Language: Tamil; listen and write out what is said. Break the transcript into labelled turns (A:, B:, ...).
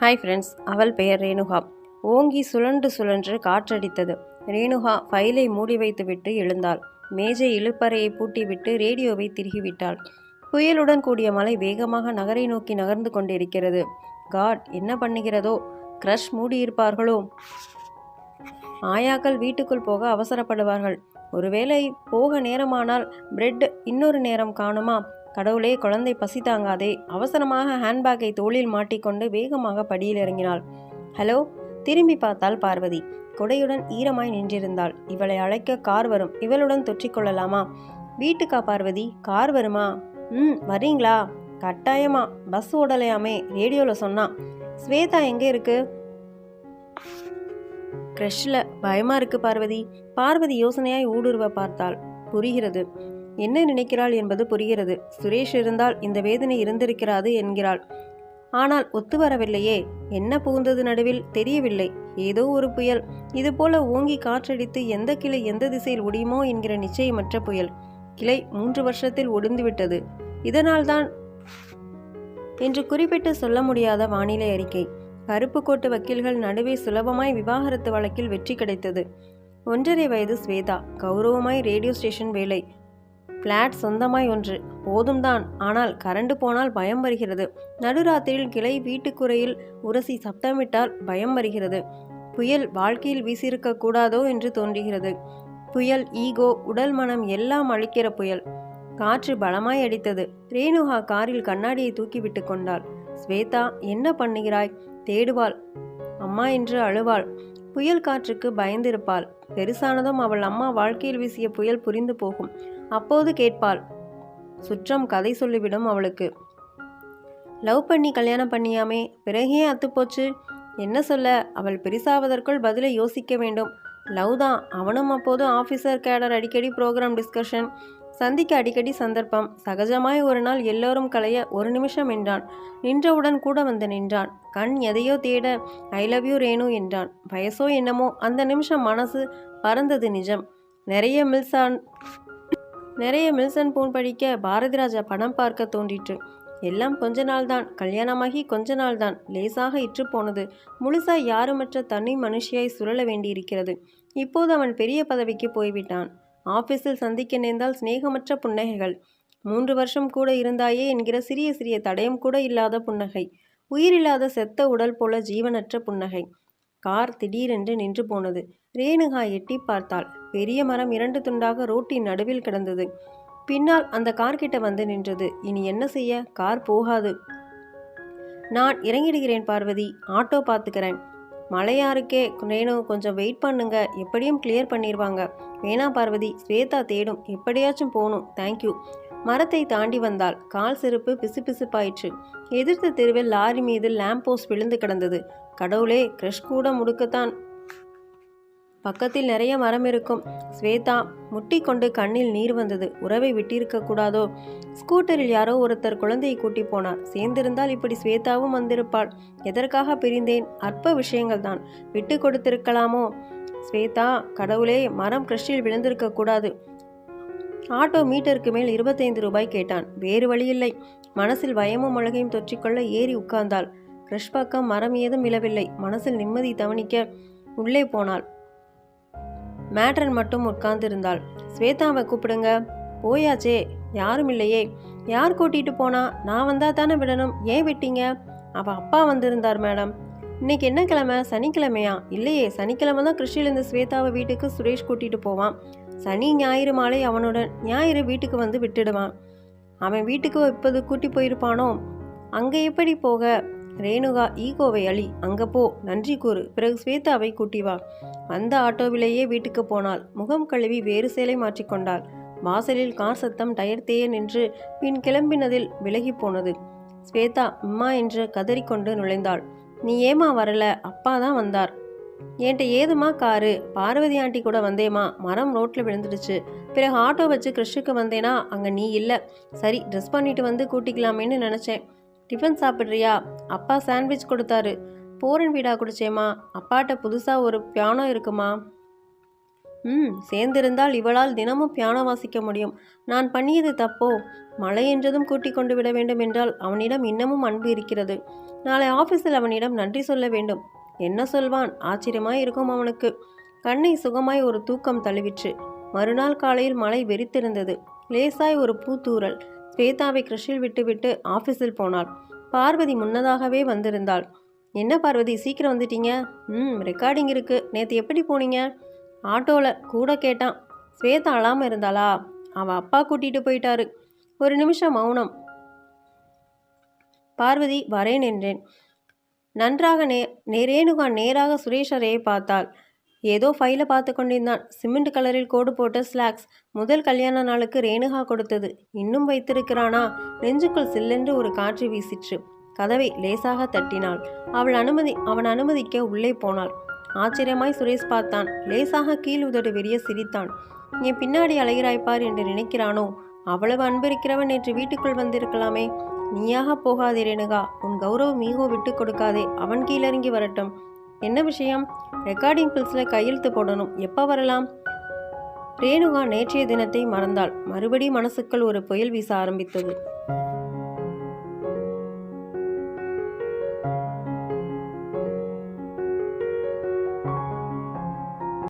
A: ஹாய் ஃப்ரெண்ட்ஸ் அவள் பெயர் ரேணுகா. ஓங்கி சுழன்று சுழன்று காற்றடித்தது. ரேணுகா ஃபைலை மூடி வைத்துவிட்டு எழுந்தாள். மேஜை இழுப்பறையை பூட்டிவிட்டு ரேடியோவை திருகிவிட்டாள். புயலுடன் கூடிய மழை வேகமாக நகரை நோக்கி நகர்ந்து கொண்டிருக்கிறது. காட் என்ன பண்ணுகிறதோ? க்ரஷ் மூடியிருப்பார்களோ? ஆயாக்கள் வீட்டுக்குள் போக அவசரப்படுவார்கள். ஒருவேளை போக நேரமானால் பிரெட் இன்னொரு நேரம் காணுமா? கடவுளே குழந்தை பசி தாங்காதே அவசரமாக ஹேண்ட்பேக்கை தோளில் மாட்டிக்கொண்டு வேகமாக படியில் இறங்கினாள். ஹலோ? திரும்பி பார்த்தாள் பார்வதி. கொடையுடன் ஈரமாய் நின்றிருந்தாள். இவளை அழைக்க கார் வரும். இவளுடன் தொற்றிக்கொள்ளலாமா வீட்டுக்கா பார்வதி. கார் வருமா? ம் வரீங்களா கட்டாயமா. பஸ் ஓடலையாமே ரேடியோவில் சொன்னான். ஸ்வேதா எங்கே இருக்கு? க்ரஷில். பயமாக இருக்கு பார்வதி. பார்வதி யோசனையாய் ஊடுருவ பார்த்தாள். புரிகிறது. என்ன நினைக்கிறாள் என்பது புரிகிறது. சுரேஷ் இருந்தால் இந்த வேதனை இருந்திருக்கிறாது என்கிறாள். ஆனால் ஒத்து வரவில்லையே. என்ன புகுந்தது நடுவில்? தெரியவில்லை. ஏதோ ஒரு புயல். இதுபோல ஓங்கி காற்றடித்து எந்த கிளை எந்த திசையில் ஒடியுமோ என்கிற நிச்சயமற்ற புயல். கிளை மூன்று வருஷத்தில் ஒடிந்துவிட்டது. இதனால்தான் என்று குறிப்பிட்டு சொல்ல முடியாத வானிலை அறிக்கை. கருப்பு கோட்டு வக்கீல்கள் நடுவே சுலபமாய் விவாகரத்து வழக்கில் வெற்றி கிடைத்தது. ஒன்றரை வயது ஸ்வேதா. கௌரவமாய் ரேடியோ ஸ்டேஷன் வேலை. பிளாட் சொந்தமாய் ஒன்று. போதும்தான். ஆனால் கரண்டு போனால் பயம் வருகிறது. நடுராத்திரியில் கிளை வீட்டுக்குறையில் உரசி சப்தமிட்டால் பயம் வருகிறது. புயல் வாழ்க்கையில் வீசியிருக்க கூடாதோ என்று தோன்றுகிறது. புயல் ஈகோ உடல் மனம் எல்லாம் அழிக்கிற புயல். காற்று பலமாய் அடித்தது. ரேணுகா காரில் கண்ணாடியை தூக்கிவிட்டு கொண்டாள். ஸ்வேதா என்ன பண்ணுகிறாய்? தேடுவாள். அம்மா என்று அழுவாள். புயல் காற்றுக்கு பயந்திருப்பாள். பெருசானதும் அவள் அம்மா வாழ்க்கையில் வீசிய புயல் புரிந்து போகும். அப்போது கேட்பாள். சுற்றம் கதை சொல்லிவிடும் அவளுக்கு. லவ் பண்ணி கல்யாணம் பண்ணியாமே பிறகே அத்துப்போச்சு என்ன சொல்ல அவள் பெருசாவதற்குள் பதிலை யோசிக்க வேண்டும். லவ் தான் அவனும் அப்போது ஆஃபீஸர் கேடர் அடிக்கடி ப்ரோக்ராம் டிஸ்கஷன் சந்திக்க அடிக்கடி சந்தர்ப்பம். சகஜமாய் ஒரு நாள் எல்லோரும் களைய ஒரு நிமிஷம் என்றான். நின்றவுடன் கூட வந்து நின்றான். கண் எதையோ தேட ஐ லவ் யூ ரேணு என்றான். வயசோ என்னமோ அந்த நிமிஷம் மனசு பறந்தது நிஜம். நிறைய மில்சான் நிறைய மில்சன் போன் படிக்க பாரதிராஜா படம் பார்க்க தோன்றிற்று. எல்லாம் கொஞ்ச நாள் தான் கல்யாணமாகி கொஞ்ச நாள் தான் லேசாக இற்று போனது. முழுசாய் யாருமற்ற தனி மனுஷியாய் சுழல வேண்டியிருக்கிறது. இப்போது அவன் பெரிய பதவிக்கு போய்விட்டான். ஆபீஸில் சந்திக்க நேர்ந்தால் சிநேகமற்ற புன்னகைகள். மூன்று வருஷம் கூட இருந்தாயே என்கிற சிறிய சிறிய தடயம் கூட இல்லாத புன்னகை. உயிரில்லாத செத்த உடல் போல ஜீவனற்ற புன்னகை. கார் திடீரென்று நின்று போனது. ரேணுகா எட்டி பார்த்தாள். பெரிய மரம் இரண்டு துண்டாக ரோட்டின் நடுவில் கிடந்தது. பின்னால் அந்த கார் கிட்ட வந்து நின்றது. இனி என்ன செய்ய? கார் போகாது. நான் இறங்கிடுகிறேன் பார்வதி. ஆட்டோ பார்த்துக்கிறேன். மலையாருக்கே ரேணு கொஞ்சம் வெயிட் பண்ணுங்க. எப்படியும் கிளியர் பண்ணிடுவாங்க வேணா பார்வதி ஸ்வேதா தேடும். எப்படியாச்சும் போகணும். தேங்க்யூ மரத்தை தாண்டி வந்தால் கால் செருப்பு பிசுபிசுப்பாயிற்று. எதிர்த்த தெருவில் லாரி மீது லேம்ப் போஸ்ட் விழுந்து கிடந்தது. கடவுளே கிரஷ் கூட முடுக்கத்தான். பக்கத்தில் நிறைய மரம் இருக்கும். ஸ்வேதா முட்டி கொண்டு கண்ணில் நீர் வந்தது. உறவை விட்டிருக்க கூடாதோ? ஸ்கூட்டரில் யாரோ ஒருத்தர் குழந்தையை கூட்டி போனார். சேர்ந்திருந்தால் இப்படி ஸ்வேதாவும் வந்திருப்பாள். எதற்காக பிரிந்தேன்? அற்ப விஷயங்கள் தான். விட்டு கொடுத்திருக்கலாமோ? ஸ்வேதா கடவுளே மரம் கிரஷில் விழுந்திருக்க கூடாது. ஆட்டோ மீட்டருக்கு மேல் இருபத்தைந்து ரூபாய் கேட்டான். வேறு வழியில்லை. மனசில் பயமும் அழகையும் தொற்றிக்கொள்ள ஏறி உட்கார்ந்தாள். கிரஷ் பக்கம் மரம் ஏதும் விழவில்லை. மனசில் நிம்மதி தவணிக்க உள்ளே போனாள். மேட்ரன் மட்டும் உட்கார்ந்திருந்தாள். ஸ்வேதாவை கூப்பிடுங்க. போயாச்சே யாரும் இல்லையே. யார் கூட்டிட்டு போனா? நான் வந்தா தானே விடணும். ஏன் விட்டீங்க? அவ அப்பா வந்திருந்தார் மேடம். இன்னைக்கு என்ன கிழமை? சனிக்கிழமையா? இல்லையே சனிக்கிழமை தான் கிருஷ்ணிலேருந்து ஸ்வேதாவை வீட்டுக்கு சுரேஷ் கூட்டிட்டு போவான். சனி ஞாயிறு மாலை அவனுடன் ஞாயிறு வீட்டுக்கு வந்து விட்டுடுவான். அவன் வீட்டுக்கு இப்போது கூட்டி போயிருப்பானோ? அங்கே எப்படி போக? ரேணுகா ஈகோவை அழி அங்கே போ நன்றி கூறு. பிறகு ஸ்வேதாவை கூட்டி வா. வந்த ஆட்டோவிலேயே வீட்டுக்கு போனாள். முகம் கழுவி வேறு சேலை மாற்றிக்கொண்டாள் வாசலில் கார் சத்தம் டயர்த்தேயே நின்று பின் கிளம்பினதில் விலகி போனது. ஸ்வேதா அம்மா என்று கதறிக்கொண்டு நுழைந்தாள். நீ ஏமா வரல? அப்பா தான் வந்தார். என்கிட்ட ஏதுமா காரு? பார்வதி ஆண்டி கூட வந்தேமா மரம் ரோட்டில் விழுந்துடுச்சு. பிறகு ஆட்டோ வச்சு கிறிஷுக்கு வந்தேனா? அங்கே நீ இல்லை. சரி ட்ரெஸ் பண்ணிட்டு வந்து கூட்டிக்கலாமேன்னு நினச்சேன். டிஃபன் சாப்பிட்றியா? அப்பா சாண்ட்விச் கொடுத்தாரு. போரன் வீடா குடிச்சேம்மா. அப்பாட்ட புதுசாக ஒரு பியானோ இருக்குமா? ம் சேர்ந்திருந்தால் இவளால் தினமும் பியானோ வாசிக்க முடியும். நான் பண்ணியது தப்போ? மழை என்றதும் கூட்டிக் கொண்டு விட வேண்டும் என்றால் அவனிடம் இன்னமும் அன்பு இருக்கிறது. நாளை ஆஃபீஸில் அவனிடம் நன்றி சொல்ல வேண்டும். என்ன சொல்வான்? ஆச்சரியமாய் இருக்கும் அவனுக்கு. கண்ணை சுகமாய் ஒரு தூக்கம் தழுவிற்று. மறுநாள் காலையில் மழை வெறித்திருந்தது. லேசாய் ஒரு பூத்தூரல் ஸ்வேதாவை கிருஷில் விட்டுவிட்டு ஆஃபீஸில் போனாள். பார்வதி முன்னதாகவே வந்திருந்தாள். என்ன பார்வதி சீக்கிரம் வந்துட்டீங்க? ம் ரெக்கார்டிங் இருக்கு. நேற்று எப்படி போனீங்க? ஆட்டோவில் கூட கேட்டான். ஸ்வேதா அழாமல் இருந்தாளா? அவள் அப்பா கூட்டிகிட்டு போயிட்டாரு. ஒரு நிமிஷம் மௌனம். பார்வதி வரேன் என்றேன். நன்றாக நே நேரேனுகா நேராக சுரேஷரையை பார்த்தாள். ஏதோ ஃபைலை பார்த்து கொண்டிருந்தான். சிமெண்ட் கலரில் கோடு போட்ட ஸ்லாக்ஸ் முதல் கல்யாண நாளுக்கு ரேணுகா கொடுத்தது. இன்னும் வைத்திருக்கிறானா? நெஞ்சுக்குள் சில்லென்று ஒரு காற்று வீசிற்று. கதவை லேசாக தட்டினாள். அவள் அனுமதி அவன் அனுமதிக்க உள்ளே போனாள். ஆச்சரியமாய் சுரேஷ் பார்த்தான். லேசாக கீழ் உதடு வெறிய சிரித்தான். என் பின்னாடி அலைகிறாய்ப்பார் என்று நினைக்கிறானோ? அவ்வளவு அன்பிருக்கிறவன் நேற்று வீட்டுக்குள் வந்திருக்கலாமே. நீயாக போகாதே ரேணுகா. உன் கௌரவம் மீகோ விட்டு கொடுக்காதே. அவன் கீழிறங்கி வரட்டும். என்ன விஷயம்? ரெக்கார்டிங் பில்ஸில் கையெழுத்து போடணும். எப்போ வரலாம்? ரேணுகா நேற்றைய தினத்தை மறந்தாள். மறுபடி மனசுக்குள் ஒரு புயல் வீச ஆரம்பித்தது.